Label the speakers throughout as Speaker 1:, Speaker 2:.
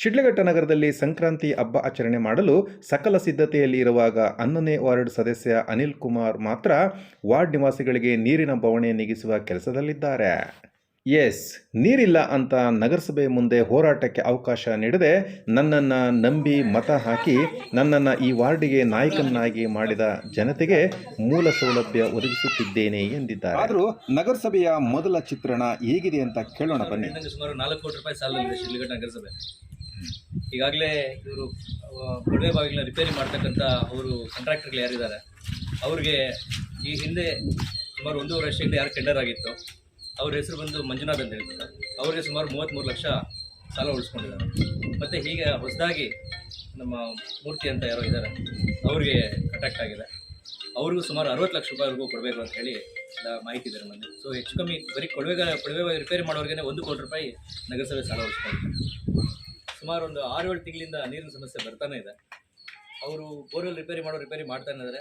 Speaker 1: ಶಿಡ್ಲಘಟ್ಟ ನಗರದಲ್ಲಿ ಸಂಕ್ರಾಂತಿ ಹಬ್ಬ ಆಚರಣೆ ಮಾಡಲು ಸಕಲ ಸಿದ್ಧತೆಯಲ್ಲಿ ಇರುವಾಗ ಹನ್ನೊಂದನೇ ವಾರ್ಡ್ ಸದಸ್ಯ ಅನಿಲ್ ಕುಮಾರ್ ಮಾತ್ರ ವಾರ್ಡ್ ನಿವಾಸಿಗಳಿಗೆ ನೀರಿನ ಬವಣೆ ನೀಗಿಸುವ ಕೆಲಸದಲ್ಲಿದ್ದಾರೆ. ಎಸ್ ನೀರಿಲ್ಲ ಅಂತ ನಗರಸಭೆ ಮುಂದೆ ಹೋರಾಟಕ್ಕೆ ಅವಕಾಶ ನೀಡದೆ ನನ್ನನ್ನು ನಂಬಿ ಮತ ಹಾಕಿ ನನ್ನನ್ನು ಈ ವಾರ್ಡಿಗೆ ನಾಯಕನಾಗಿ ಮಾಡಿದ ಜನತೆಗೆ ಮೂಲ ಸೌಲಭ್ಯ ಒದಗಿಸುತ್ತಿದ್ದೇನೆ ಎಂದಿದ್ದಾರೆ. ಆದರೂ ನಗರಸಭೆಯ ಮೊದಲ ಚಿತ್ರಣ ಹೇಗಿದೆ ಅಂತ ಕೇಳೋಣ ಬನ್ನಿ.
Speaker 2: ಸುಮಾರು ನಾಲ್ಕು ಕೋಟಿ ರೂಪಾಯಿ ಸಾಲ ನಗರಸಭೆ. ಈಗಾಗಲೇ ಇವರು ಕೊಳವೆ ಬಾವಿಗಳನ್ನ ರಿಪೇರಿ ಮಾಡ್ತಕ್ಕಂಥ ಅವರು ಕಾಂಟ್ರಾಕ್ಟರ್ಗಳು ಯಾರಿದ್ದಾರೆ, ಅವ್ರಿಗೆ ಈ ಹಿಂದೆ ಸುಮಾರು ಒಂದೂವರೆ ವರ್ಷದಿಂದ ಯಾರು ಟೆಂಡರ್ ಆಗಿತ್ತು. ಅವ್ರ ಹೆಸರು ಬಂದು ಮಂಜುನಾಥ್ ಅಂತ ಹೇಳ್ತಾರೆ. ಅವ್ರಿಗೆ ಸುಮಾರು ಮೂವತ್ತ್ಮೂರು ಲಕ್ಷ ಸಾಲ ಉಳಿಸ್ಕೊಂಡಿದ್ದಾರೆ. ಮತ್ತು ಹೀಗೆ ಹೊಸದಾಗಿ ನಮ್ಮ ಮೂರ್ತಿ ಅಂತ ಯಾರೋ ಇದ್ದಾರೆ, ಅವ್ರಿಗೆ ಕಾಂಟ್ಯಾಕ್ಟ್ ಆಗಿದೆ. ಅವ್ರಿಗೂ ಸುಮಾರು ಅರವತ್ತು ಲಕ್ಷ ರೂಪಾಯಿವರೆಗೂ ಕೊಡಬೇಕು ಅಂತ ಹೇಳಿ ಮಾಹಿತಿ ಇದೆ ನಮ್ಮಲ್ಲಿ. ಸೊ ಹೆಚ್ಚು ಕಮ್ಮಿ ಬರೀ ಕೊಳವೆಗ ಕೊಳವೆ ರಿಪೇರಿ ಮಾಡೋರಿಗೆ ಒಂದು ಕೋಟಿ ರೂಪಾಯಿ ನಗರಸಭೆ ಸಾಲ ಉಳಿಸ್ಕೊಂಡಿದ್ದಾರೆ. ಸುಮಾರು ಒಂದು ಆರು ಏಳು ತಿಂಗಳಿಂದ ನೀರಿನ ಸಮಸ್ಯೆ ಬರ್ತಾನೆ ಇದೆ. ಅವರು ಬೋರ್ವೆಲ್ ರಿಪೇರಿ ಮಾಡೋ ರಿಪೇರಿ ಮಾಡ್ತಾನೆ ಅಂದರೆ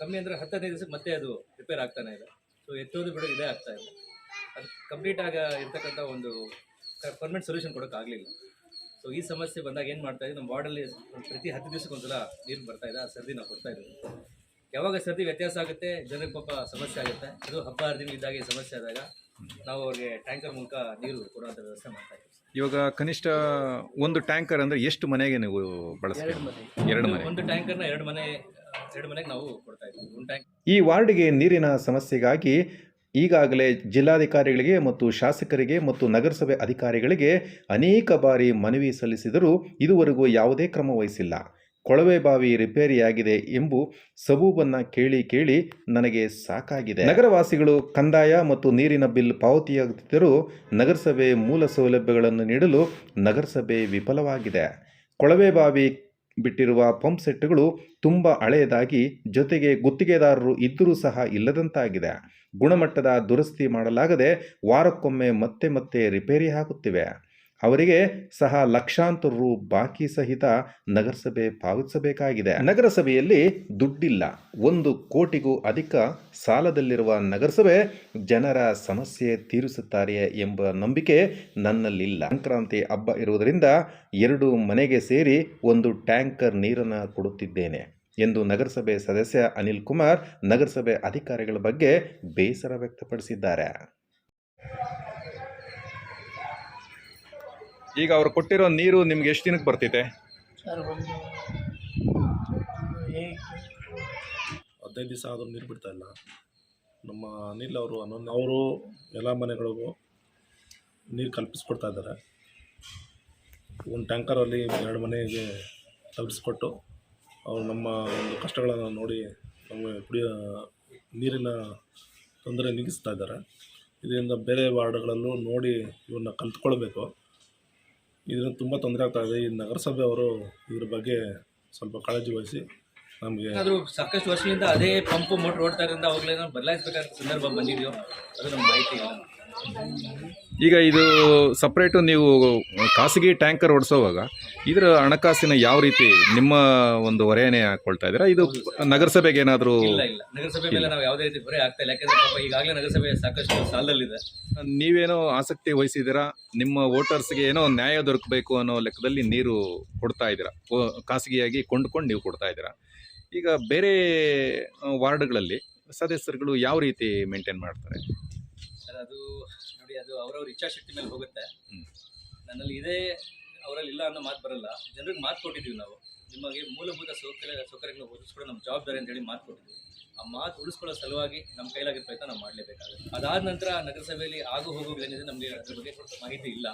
Speaker 2: ಕಮ್ಮಿ ಅಂದರೆ ಹತ್ತನೇ ದಿವಸಕ್ಕೆ ಮತ್ತೆ ಅದು ರಿಪೇರ್ ಆಗ್ತಾನೆ ಇದೆ. ಸೊ ಎತ್ತೋದು ಬಿಡೋದು ಇದೇ ಆಗ್ತಾ ಇದೆ. ಅದು ಕಂಪ್ಲೀಟ್ ಆಗ ಇರ್ತಕ್ಕಂಥ ಒಂದು ಪರ್ಮನೆಂಟ್ ಸೊಲ್ಯೂಷನ್ ಕೊಡೋಕ್ಕಾಗಲಿಲ್ಲ ಸೊ ಈ ಸಮಸ್ಯೆ ಬಂದಾಗ ಏನು ಮಾಡ್ತಾ ಇದ್ದೀವಿ ನಮ್ಮ ವಾರ್ಡಲ್ಲಿ ಪ್ರತಿ ಹತ್ತು ದಿವಸಕ್ಕೆ ಒಂದ್ಸಲ ನೀರು ಬರ್ತಾ ಇದೆ. ಆ ಸರ್ದಿ ನಾವು ಕೊಡ್ತಾ ಇದ್ದೀವಿ. ಯಾವಾಗ ಸರ್ದಿ ವ್ಯತ್ಯಾಸ ಆಗುತ್ತೆ? ಜನಕ್ಕೆ ಪಾಪ ಸಮಸ್ಯೆ ಆಗುತ್ತೆ. ಅದು ಹಬ್ಬ ಇದ್ದಾಗ ಈ ಸಮಸ್ಯೆ ಆದಾಗ ನಾವು ಅವ್ರಿಗೆ ಟ್ಯಾಂಕರ್ ಮೂಲಕ ನೀರು ಕೊಡುವಂಥ ವ್ಯವಸ್ಥೆ ಮಾಡ್ತಾ
Speaker 1: ಇವಾಗ ಕನಿಷ್ಠ ಒಂದು ಟ್ಯಾಂಕರ್ ಅಂದರೆ ಎಷ್ಟು ಮನೆಗೆ ನೀವು ಬಳಸ್ತೀರಿ? ಎರಡು ಮನೆ
Speaker 2: ಒಂದು ಟ್ಯಾಂಕರ್ನ ಎರಡು ಮನೆ ಎರಡು ಮನೆಗೆ ನಾವು ಕೊಡ್ತಾ ಇದ್ದೀವಿ. ಒಂದು ಟ್ಯಾಂಕ್
Speaker 1: ಈ ವಾರ್ಡ್ಗೆ ನೀರಿನ ಸಮಸ್ಯೆಗಾಗಿ ಈಗಾಗಲೇ ಜಿಲ್ಲಾಧಿಕಾರಿಗಳಿಗೆ ಮತ್ತು ಶಾಸಕರಿಗೆ ಮತ್ತು ನಗರಸಭೆ ಅಧಿಕಾರಿಗಳಿಗೆ ಅನೇಕ ಬಾರಿ ಮನವಿ ಸಲ್ಲಿಸಿದರೂ ಇದುವರೆಗೂ ಯಾವುದೇ ಕ್ರಮ ವಹಿಸಿಲ್ಲ. ಕೊಳವೆ ಬಾವಿ ರಿಪೇರಿಯಾಗಿದೆ ಎಂಬು ಸಬೂಬನ್ನ ಕೇಳಿ ಕೇಳಿ ನನಗೆ ಸಾಕಾಗಿದೆ. ನಗರವಾಸಿಗಳು ಕಂದಾಯ ಮತ್ತು ನೀರಿನ ಬಿಲ್ ಪಾವತಿಯಾಗುತ್ತಿದ್ದರೂ ನಗರಸಭೆ ಮೂಲ ಸೌಲಭ್ಯಗಳನ್ನು ನೀಡಲು ನಗರಸಭೆ ವಿಫಲವಾಗಿದೆ. ಕೊಳವೆ ಬಾವಿ ಬಿಟ್ಟಿರುವ ಪಂಪ್ ಸೆಟ್ಗಳು ತುಂಬ ಹಳೆಯದಾಗಿ ಜೊತೆಗೆ ಗುತ್ತಿಗೆದಾರರು ಇದ್ದರೂ ಸಹ ಇಲ್ಲದಂತಾಗಿದೆ. ಗುಣಮಟ್ಟದ ದುರಸ್ತಿ ಮಾಡಲಾಗದೆ ವಾರಕ್ಕೊಮ್ಮೆ ಮತ್ತೆ ಮತ್ತೆ ರಿಪೇರಿ ಹಾಕುತ್ತಿವೆ. ಅವರಿಗೆ ಸಹ ಲಕ್ಷಾಂತರ ರು ಬಾಕಿ ಸಹಿತ ನಗರಸಭೆ ಪಾವತಿಸಬೇಕಾಗಿದೆ. ನಗರಸಭೆಯಲ್ಲಿ ದುಡ್ಡಿಲ್ಲ. ಒಂದು ಕೋಟಿಗೂ ಅಧಿಕ ಸಾಲದಲ್ಲಿರುವ ನಗರಸಭೆ ಜನರ ಸಮಸ್ಯೆ ತೀರಿಸುತ್ತಾರೆಯೇ ಎಂಬ ನಂಬಿಕೆ ನನ್ನಲ್ಲಿಲ್ಲ. ಸಂಕ್ರಾಂತಿ ಹಬ್ಬ ಇರುವುದರಿಂದ ಎರಡು ಮನೆಗೆ ಸೇರಿ ಒಂದು ಟ್ಯಾಂಕರ್ ನೀರನ್ನು ಕೊಡುತ್ತಿದ್ದೇನೆ ಎಂದು ನಗರಸಭೆ ಸದಸ್ಯ ಅನಿಲ್ ಕುಮಾರ್ ನಗರಸಭೆ ಅಧಿಕಾರಿಗಳ ಬಗ್ಗೆ ಬೇಸರ ವ್ಯಕ್ತಪಡಿಸಿದ್ದಾರೆ. ಈಗ ಅವರು ಕೊಟ್ಟಿರೋ ನೀರು ನಿಮ್ಗೆ ಎಷ್ಟು ದಿನಕ್ಕೆ ಬರ್ತಿದೆ?
Speaker 3: ಸರ್ ಒಂದು ಹೇಗೆ
Speaker 4: ಹದಿನೈದು ದಿವಸ ಆದರೂ ನೀರು ಬಿಡ್ತಾ ಇಲ್ಲ. ನಮ್ಮ ಅನಿಲ್ ಅವರು ಹನ್ನೊಂದು ಅವರು ಎಲ್ಲ ಮನೆಗಳಿಗೂ ನೀರು ಕಲ್ಪಿಸ್ಕೊಡ್ತಾ ಇದ್ದಾರೆ. ಒಂದು ಟ್ಯಾಂಕರಲ್ಲಿ ಎರಡು ಮನೆಗೆ ತಲುಪಿಸ್ಕೊಟ್ಟು ಅವರು ನಮ್ಮ ಒಂದು ಕಷ್ಟಗಳನ್ನು ನೋಡಿ ನಮಗೆ ಕುಡಿಯೋ ನೀರಿನ ತೊಂದರೆ ನೀಗಿಸ್ತಾ ಇದ್ದಾರೆ. ಇದರಿಂದ ಬೇರೆ ವಾರ್ಡ್ಗಳಲ್ಲೂ ನೋಡಿ ಇವನ್ನ ಕಲ್ತ್ಕೊಳ್ಬೇಕು. ಇದರಿಂದ ತುಂಬ ತೊಂದರೆ ಆಗ್ತಾ ಇದೆ. ಈ ನಗರಸಭೆ ಅವರು ಇದ್ರ ಬಗ್ಗೆ ಸ್ವಲ್ಪ ಕಾಳಜಿ ವಹಿಸಿ ನಮಗೆ
Speaker 2: ಸಾಕಷ್ಟು ವರ್ಷದಿಂದ ಅದೇ ಪಂಪು ಮೋಟ್ರ್ ಓಡ್ತಾ ಇರೋದ್ರಿಂದ ಅವಾಗಲೇ ಬದಲಾಯಿಸಬೇಕಾದ ಸಂದರ್ಭ ಬಂದಿದೆಯೋ ಅದು ನಮ್ಗೆ ಮಾಹಿತಿ
Speaker 1: ಈಗ ಇದು ಸಪ್ರೇಟು ನೀವು ಖಾಸಗಿ ಟ್ಯಾಂಕರ್ ಓಡಿಸೋವಾಗ ಇದರ ಹಣಕಾಸಿನ ಯಾವ ರೀತಿ ನಿಮ್ಮ ಒಂದು ಹೊರೆಯನ್ನೇ ಹಾಕೊಳ್ತಾ ಇದ್ದೀರಾ? ಇದು ನಗರಸಭೆಗೆ ಏನಾದರೂ
Speaker 2: ಇಲ್ಲ ಇಲ್ಲ. ನಗರಸಭೆ ಮೇಲೆ ನಾವು ಯಾವುದೇ ರೀತಿ ಹೊರೆ ಆಗ್ತಾ ಇಲ್ಲ. ಯಾಕಂದ್ರೆ ಪಾಪ ಈಗಾಗಲೇ ನಗರಸಭೆ ಸಾಕಷ್ಟು ಸಾಲದಲ್ಲಿದೆ
Speaker 1: ನೀವೇನೋ ಆಸಕ್ತಿ ವಹಿಸಿದ್ದೀರಾ? ನಿಮ್ಮ ವೋಟರ್ಸ್ಗೆ ಏನೋ ನ್ಯಾಯ ದೊರಕಬೇಕು ಅನ್ನೋ ಲೆಕ್ಕದಲ್ಲಿ ನೀರು ಕೊಡ್ತಾ ಇದ್ದೀರಾ? ಖಾಸಗಿಯಾಗಿ ಕೊಂಡುಕೊಂಡು ನೀವು ಕೊಡ್ತಾ ಇದ್ದೀರಾ? ಈಗ ಬೇರೆ ವಾರ್ಡ್ಗಳಲ್ಲಿ ಸದಸ್ಯರುಗಳು ಯಾವ ರೀತಿ ಮೇಂಟೈನ್ ಮಾಡ್ತಾರೆ?
Speaker 2: ಅದು ನೋಡಿ ಅದು ಅವರವ್ರ ಇಚ್ಛಾಶಕ್ತಿ ಮೇಲೆ ಹೋಗುತ್ತೆ. ನನ್ನಲ್ಲಿ ಇದೇ ಅವರಲ್ಲಿ ಇಲ್ಲ ಅನ್ನೋ ಮಾತು ಬರಲ್ಲ. ಜನರಿಗೆ ಮಾತು ಕೊಟ್ಟಿದ್ದೀವಿ ನಾವು. ನಿಮಗೆ ಮೂಲಭೂತ ಸೌಕರ್ಯ ಸೌಕರ್ಯಗಳನ್ನ ಒದಗಿಸ್ಕೊಳ್ಳೋ ನಮ್ಮ ಜವಾಬ್ದಾರಿ ಅಂತೇಳಿ ಮಾತು ಕೊಟ್ಟಿದ್ದೀವಿ ಆ ಮಾತು ಉಳಿಸ್ಕೊಳ್ಳೋ ಸಲುವಾಗಿ ನಮ್ಮ ಕೈಲಾಗಿದ್ದ ಪ್ರಯತ್ನ ನಾವು ಮಾಡಲೇಬೇಕಾಗುತ್ತೆ. ಅದಾದ ನಂತರ ನಗರಸಭೆಯಲ್ಲಿ ಆಗು ಹೋಗೋಗಳೇನಿದೆ ನಮಗೆ ಅದ್ರ ಬಗ್ಗೆ ಸ್ವಲ್ಪ ಮಾಹಿತಿ ಇಲ್ಲ.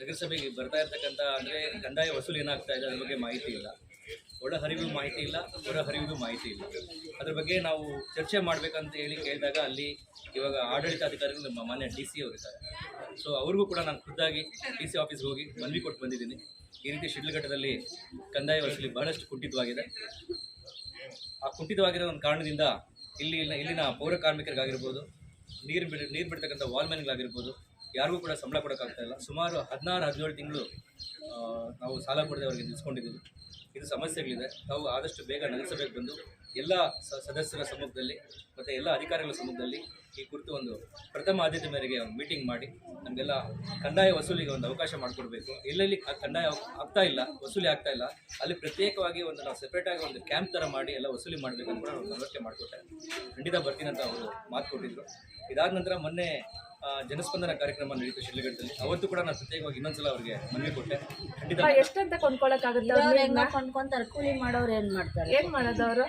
Speaker 2: ನಗರಸಭೆಗೆ ಬರ್ತಾ ಇರ್ತಕ್ಕಂಥ ಅಂದರೆ ಕಂದಾಯ ವಸೂಲಿ ಏನಾಗ್ತಾ ಇದೆ ಅದ್ರ ಬಗ್ಗೆ ಮಾಹಿತಿ ಇಲ್ಲ. ಒಳ ಹರಿವು ಮಾಹಿತಿ ಇಲ್ಲ ಹೊರ ಹರಿವಿಗೂ ಮಾಹಿತಿ ಇಲ್ಲ. ಅದ್ರ ಬಗ್ಗೆ ನಾವು ಚರ್ಚೆ ಮಾಡಬೇಕಂತ ಹೇಳಿ ಕೇಳಿದಾಗ ಅಲ್ಲಿ ಇವಾಗ ಆಡಳಿತಾಧಿಕಾರಿಗಳು ನಮ್ಮ ಮಾನ್ಯ ಡಿ ಸಿ ಅವರಿದ್ದಾರೆ ಸೊ ಅವ್ರಿಗೂ ಕೂಡ ನಾನು ಖುದ್ದಾಗಿ ಡಿ ಸಿ ಆಫೀಸ್ಗೆ ಹೋಗಿ ಮನವಿ ಕೊಟ್ಟು ಬಂದಿದ್ದೀನಿ. ಈ ರೀತಿ ಶಿಡ್ಲಘಟ್ಟದಲ್ಲಿ ಕಂದಾಯ ವಸೂಲಿ ಬಹಳಷ್ಟು ಕುಂಠಿತವಾಗಿದೆ. ಆ ಕುಂಠಿತವಾಗಿರೋ ಒಂದು ಕಾರಣದಿಂದ ಇಲ್ಲಿ ಇಲ್ಲಿನ ಪೌರ ಕಾರ್ಮಿಕರಿಗಾಗಿರ್ಬೋದು, ನೀರು ಬಿಡ, ನೀರು ಬಿಡ್ತಕ್ಕಂಥ ವಾಲ್ಮ್ಯಾನ್ಗಳಾಗಿರ್ಬೋದು ಯಾರಿಗೂ ಕೂಡ ಸಂಬಳ ಕೊಡೋಕ್ಕಾಗ್ತಾ ಇಲ್ಲ. ಸುಮಾರು ಹದಿನಾರು, ಹದಿನೇಳು ತಿಂಗಳು ನಾವು ಸಾಲ ಕೊಡದೆ ಅವರಿಗೆ ನಿಲ್ಸ್ಕೊಂಡಿದ್ದೀವಿ. ಇದು ಸಮಸ್ಯೆಗಳಿದೆ. ತಾವು ಆದಷ್ಟು ಬೇಗ ನಗರಸಭೆಗೆ ಬಂದು ಎಲ್ಲ ಸದಸ್ಯರ ಸಮ್ಮುಖದಲ್ಲಿ ಮತ್ತು ಎಲ್ಲ ಅಧಿಕಾರಿಗಳ ಸಮ್ಮುಖದಲ್ಲಿ ಈ ಕುರಿತು ಒಂದು ಪ್ರಥಮ ಆದ್ಯತೆ ಮೇರೆಗೆ ಮೀಟಿಂಗ್ ಮಾಡಿ ನಮಗೆಲ್ಲ ಕಂದಾಯ ವಸೂಲಿಗೆ ಒಂದು ಅವಕಾಶ ಮಾಡಿಕೊಡ್ಬೇಕು. ಎಲ್ಲೆಲ್ಲಿ ಕಂದಾಯ ಆಗ್ತಾ ಇಲ್ಲ, ವಸೂಲಿ ಆಗ್ತಾ ಇಲ್ಲ, ಅಲ್ಲಿ ಪ್ರತ್ಯೇಕವಾಗಿ ಒಂದು ನಾವು ಸೆಪ್ರೇಟಾಗಿ ಒಂದು ಕ್ಯಾಂಪ್ ಥರ ಮಾಡಿ ಎಲ್ಲ ವಸೂಲಿ ಮಾಡಬೇಕಂತ ಕೂಡ ಒಂದು ವ್ಯವಸ್ಥೆ ಮಾಡಿಕೊಟ್ಟೆ ಖಂಡಿತ ಬರ್ತೀನಿ ಅಂತ ಅವರು ಮಾತು ಕೊಟ್ಟಿದ್ರು. ಇದಾದ ನಂತರ ಮೊನ್ನೆ ಜನಸ್ಪಂದನ ಕಾರ್ಯಕ್ರಮ ನಡೀತು ಶಿಡ್ಲಘಟ್ಟದಲ್ಲಿ. ಅವತ್ತು ಕೂಡ ನಾನು ಪ್ರತ್ಯೇಕವಾಗಿ ಇನ್ನೊಂದ್ಸಲ ಅವರಿಗೆ ಮನವಿ ಕೊಟ್ಟೆ. ಖಂಡಿತ.
Speaker 3: ಎಷ್ಟಂತ ಕೊಂಡ್ಕೊಳಕ್ಕಾಗುತ್ತೆ
Speaker 5: ಇರೋರು ಹೆಂಗ? ಕೊಂಡ್ಕೊಂತಾರೆ ಕೂಲಿ ಮಾಡೋರು ಏನ್ ಮಾಡ್ತಾರೆ?
Speaker 3: ಏನ್ ಮಾಡೋದು ಅವರು?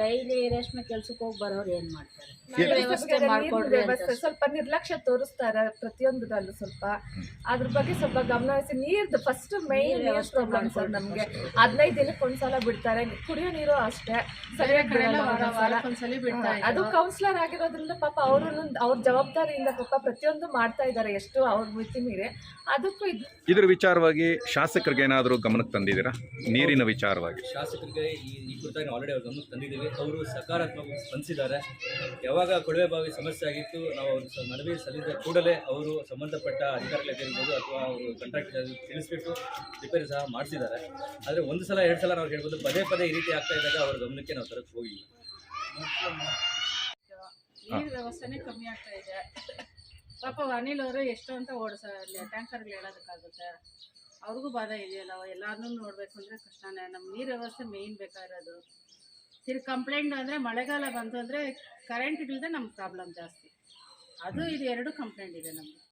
Speaker 5: ಡೈಲಿ ರೇಷ್ಮೆ ಕೆಲ್ಸಕ್ಕೆ ಹೋಗಿ ಬರೋರು ಏನ್ ಮಾಡ್ತಾರೆ? ವ್ಯವಸ್ಥೆ ಮಾಡ್ಕೊಡ್ರಿ
Speaker 3: ವ್ಯವಸ್ಥೆ ಸ್ವಲ್ಪ ನಿರ್ಲಕ್ಷ್ಯ ತೋರಿಸ್ತಾರೆ ಪ್ರತಿಯೊಂದರಲ್ಲೂ ಸ್ವಲ್ಪ. ಅದ್ರ ಬಗ್ಗೆ ಸ್ವಲ್ಪ ಗಮನ ಹರಿಸಿ. ನೀರ್ದು ಫಸ್ಟ್ ಮೈನ್
Speaker 5: ವ್ಯವಸ್ಥೆ
Speaker 3: ಪ್ರಾಬ್ಲಮ್ ಸರ್ ನಮ್ಗೆ. ಹದಿನೈದು ದಿನಕ್ಕೆ ಒಂದ್ಸಲ ಬಿಡ್ತಾರೆ. ಕುಡಿಯೋ ನೀರು ಅಷ್ಟೇ. ಸರಿಯಾಗಿ ಅದು ಕೌನ್ಸಿಲರ್ ಆಗಿರೋದ್ರಿಂದ ಪಾಪ ಅವರು ಅವ್ರ ಜವಾಬ್ದಾರಿಯಿಂದ ಪಾಪ ಪ್ರತಿಯೊಂದು ಮಾಡ್ತಾ ಇದ್ದಾರೆ ಎಷ್ಟು ಅವ್ರ ಮಿತಿ ಮೀರಿ. ಅದಕ್ಕೂ ಇದು
Speaker 1: ಇದರ ವಿಚಾರವಾಗಿ ಶಾಸಕರಿಗೆ ಏನಾದರೂ ಗಮನಕ್ಕೆ ತಂದಿದ್ದೀರಾ? ನೀರಿನ ವಿಚಾರವಾಗಿ.
Speaker 2: ಶಾಸಕರಿಗೆ ಈ ಈ ಕುರಿತಾಗಿ ಆಲ್ರೆಡಿ ಅವ್ರ ಗಮನಕ್ಕೆ ತಂದಿದ್ದೀವಿ. ಅವರು ಸಕಾರಾತ್ಮಕ ಸ್ಪಂದಿಸಿದ್ದಾರೆ. ಯಾವಾಗ ಕೊಳವೆ ಬಾವಿ ಸಮಸ್ಯೆ ಆಗಿತ್ತು ನಾವು ಅವ್ರ ಸ- ಮನವಿ ಸಲ್ಲಿಸಿದ ಕೂಡಲೇ ಅವರು ಸಂಬಂಧಪಟ್ಟ ಅಧಿಕಾರಿಗಳಿರ್ಬೋದು ಅಥವಾ ಅವರು ಕಂಟ್ರಾಕ್ಟರ್ ತಿಳಿಸ್ಬಿಟ್ಟು ರಿಪೇರಿ ಸಹ ಮಾಡಿಸಿದ್ದಾರೆ. ಆದರೆ ಒಂದು ಸಲ ಎರಡು ಸಲ ನಾವು ಹೇಳ್ಬೋದು ಪದೇ ಪದೇ ಈ ರೀತಿ ಆಗ್ತಾ ಇದ್ದಾಗ ಅವ್ರ ಗಮನಕ್ಕೆ ನಾವು ತರಕ್ಕೆ ಹೋಗಿಲ್ಲ.
Speaker 6: ನೀರು ವ್ಯವಸ್ಥೆನೇ ಕಮ್ಮಿ ಆಗ್ತಾ ಇದೆ. ಪಾಪ ಅನಿಲ್ ಅವರು ಎಷ್ಟು ಅಂತ ಓಡಿಸ ಟ್ಯಾಂಕರ್ಗಳು ಹೇಳೋದಕ್ಕಾಗುತ್ತೆ. ಅವ್ರಿಗೂ ಬಾಧೆ ಇದೆಯಲ್ಲ ಎಲ್ಲಾರನ್ನೂ ನೋಡಬೇಕು ಅಂದರೆ ಕಷ್ಟನೇ. ನಮ್ಮ ನೀರು ವ್ಯವಸ್ಥೆ ಮೇಯ್ನ್ ಬೇಕಾಗಿರೋದು ತಿರ್ಗಿ ಕಂಪ್ಲೇಂಟ್ ಅಂದರೆ ಮಳೆಗಾಲ ಬಂತು ಅಂದರೆ ಕರೆಂಟ್ ಇಲ್ಲದೆ ನಮ್ಗೆ ಪ್ರಾಬ್ಲಮ್ ಜಾಸ್ತಿ. ಅದು ಇದು ಎರಡು ಕಂಪ್ಲೇಂಟ್ ಇದೆ ನಮಗೆ